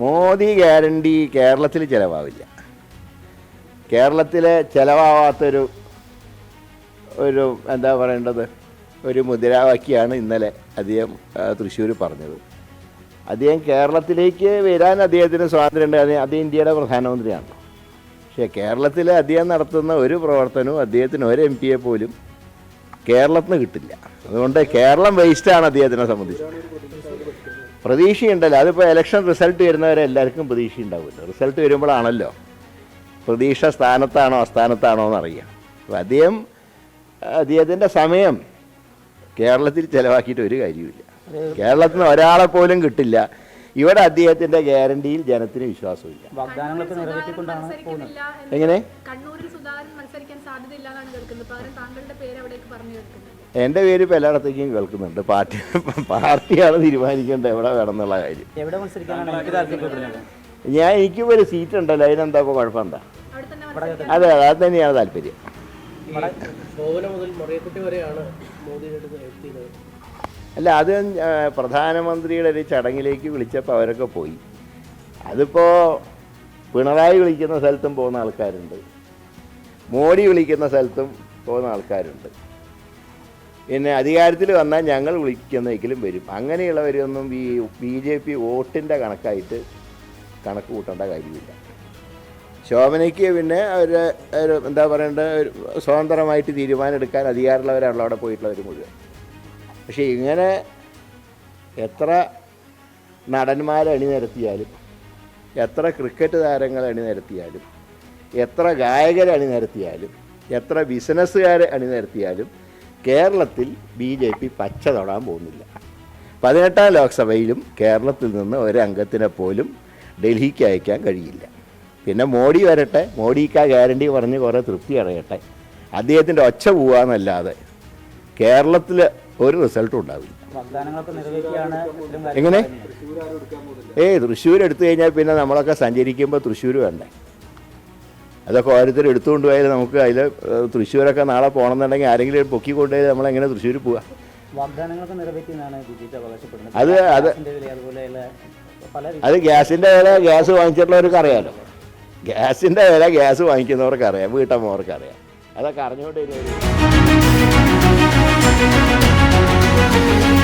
Modi guarantee കേരളത്തിൽ ചിലവാവില്ല. കേരളത്തിൽ ചിലവാവാത്തൊരു ഒരു എന്താ പറയേണ്ടത്? ഒരു മുദ്രാവാക്യമാണ് ഇന്നലെ അദ്ദേഹം തൃശ്ശൂർ പറഞ്ഞത്. അദ്ദേഹം കേരളത്തിലേക്ക് വരാൻ അദ്ദേഹത്തിന് സ്വാതന്ത്ര്യമുണ്ട് അദ്ദേഹം ഇന്ത്യയുടെ പ്രധാനമന്ത്രിയാണ്. പക്ഷേ കേരളത്തിൽ അദ്ദേഹം നടത്തുന്ന ഒരു പ്രവർത്തനവും അദ്ദേഹത്തിന് ഒരു എം പിയെ പോലും കേരളത്തിന് കിട്ടില്ല. അതുകൊണ്ട് കേരളം വേസ്റ്റാണ് അദ്ദേഹത്തിനെ സംബന്ധിച്ച്. പ്രതീക്ഷയുണ്ടല്ലോ. അതിപ്പോൾ ഇലക്ഷൻ റിസൾട്ട് വരുന്നവരെ എല്ലാവർക്കും പ്രതീക്ഷ ഉണ്ടാവില്ല റിസൾട്ട് വരുമ്പോഴാണല്ലോ പ്രതീക്ഷ സ്ഥാനത്താണോ അസ്ഥാനത്താണോ എന്നറിയാം അപ്പോൾ അദ്ദേഹം അദ്ദേഹത്തിന്റെ സമയം കേരളത്തിൽ ചിലവാക്കിയിട്ട് ഒരു കാര്യമില്ല കേരളത്തിൽ നിന്ന് ഒരാളെ പോലും കിട്ടില്ല. ഇവിടെ അദ്ദേഹത്തിന്റെ ഗ്യാരണ്ടിയിൽ ജനത്തിന് വിശ്വാസമില്ല. എങ്ങനെ? എന്റെ സുധാകരൻ മത്സരിക്കാൻ സാധ്യതയില്ല എന്നാണ് കേൾക്കുന്നത്. പകരം താങ്കളുടെ പേര് ഇപ്പൊ പറഞ്ഞു കേൾക്കുന്നത് എന്റെ പേര് ഇപ്പോൾ എല്ലായിടത്തേക്കും കേൾക്കുന്നുണ്ട്. പാർട്ടി പാർട്ടിയാണ് തീരുമാനിക്കേണ്ടത് എവിടെ വേണം എന്നുള്ള കാര്യം. എവിടെ മത്സരിക്കാനാണ് എനിക്ക് താല്പര്യപ്പെടുന്നത് ഞാൻ എനിക്കും ഒരു സീറ്റ് ഉണ്ടല്ലോ അതിനെന്താ ഇപ്പൊ കുഴപ്പമെന്താ? അവിടെ തന്നെ മത്സരിക്കാൻ അതെ അത് തന്നെയാണ് താല്പര്യം. മുതൽ വരെയാണ് മോദിയുടെ അല്ല അത് പ്രധാനമന്ത്രിയുടെ ഒരു ചടങ്ങിലേക്ക് വിളിച്ചപ്പോൾ അവരൊക്കെ പോയി. അതിപ്പോൾ പിണറായി വിളിക്കുന്ന സ്ഥലത്തും പോകുന്ന ആൾക്കാരുണ്ട്. മോഡി വിളിക്കുന്ന സ്ഥലത്തും പോകുന്ന ആൾക്കാരുണ്ട്. പിന്നെ അധികാരത്തിൽ വന്നാൽ ഞങ്ങൾ വിളിക്കുന്നെങ്കിലും വരും. അങ്ങനെയുള്ളവരൊന്നും ഈ ബി ജെ പി വോട്ടിന്റെ കണക്കായിട്ട് കണക്ക് കൂട്ടേണ്ട കാര്യമില്ല. ശോഭനയ്ക്ക് പിന്നെ അവർ എന്താ പറയേണ്ടത് സ്വതന്ത്രമായിട്ട് തീരുമാനം എടുക്കാൻ അധികാരമുള്ളവരാണല്ലോ അവിടെ പോയിട്ടുള്ളവർ മുഴുവൻ. പക്ഷേ ഇങ്ങനെ എത്ര നടന്മാരെ അണിനിരത്തിയാലും എത്ര ക്രിക്കറ്റ് താരങ്ങളെ അണിനിരത്തിയാലും എത്ര ഗായകരെ അണിനിരത്തിയാലും എത്ര ബിസിനസ്സുകാരെ അണിനിരത്തിയാലും കേരളത്തിൽ ബി ജെ പി പച്ച തൊടാൻ പോകുന്നില്ല. പതിനെട്ടാം ലോക്സഭയിലും കേരളത്തിൽ നിന്ന് ഒരംഗത്തിനെ പോലും ഡൽഹിക്ക് അയക്കാൻ കഴിയില്ല. പിന്നെ മോഡി വരട്ടെ മോഡിക്ക് ആ ഗ്യാരണ്ടി പറഞ്ഞ് കുറേ തൃപ്തി അടയട്ടെ. അദ്ദേഹത്തിന്റെ ഒച്ച പോവാന്നല്ലാതെ കേരളത്തിൽ ഒരു റിസൾട്ടും ഉണ്ടാവില്ല. എങ്ങനെ? ഏ ഏയ് തൃശ്ശൂർ എടുത്തു കഴിഞ്ഞാൽ പിന്നെ നമ്മളൊക്കെ സഞ്ചരിക്കുമ്പോൾ തൃശ്ശൂർ വേണ്ടേ അതൊക്കെ ഓരോരുത്തർ എടുത്തുകൊണ്ട് പോയാൽ നമുക്ക് അതിൽ തൃശ്ശൂരൊക്കെ നാളെ പോകണമെന്നുണ്ടെങ്കിൽ ആരെങ്കിലും പൊക്കി കൊണ്ടുപോയി നമ്മളെങ്ങനെ തൃശ്ശൂർ പോവുക അത് അത് ഗ്യാസിന്റെ വില പല അത് ഗ്യാസിന്റെ വില ഗ്യാസ് വാങ്ങിച്ചിട്ടുള്ളവർക്ക് അറിയാലോ. ഗ്യാസിന്റെ വില ഗ്യാസ് വാങ്ങിക്കുന്നവർക്ക് അറിയാം വീട്ടമ്മവർക്ക് അറിയാം അതൊക്കെ അറിഞ്ഞുകൊണ്ട് ഇനി ഒരു-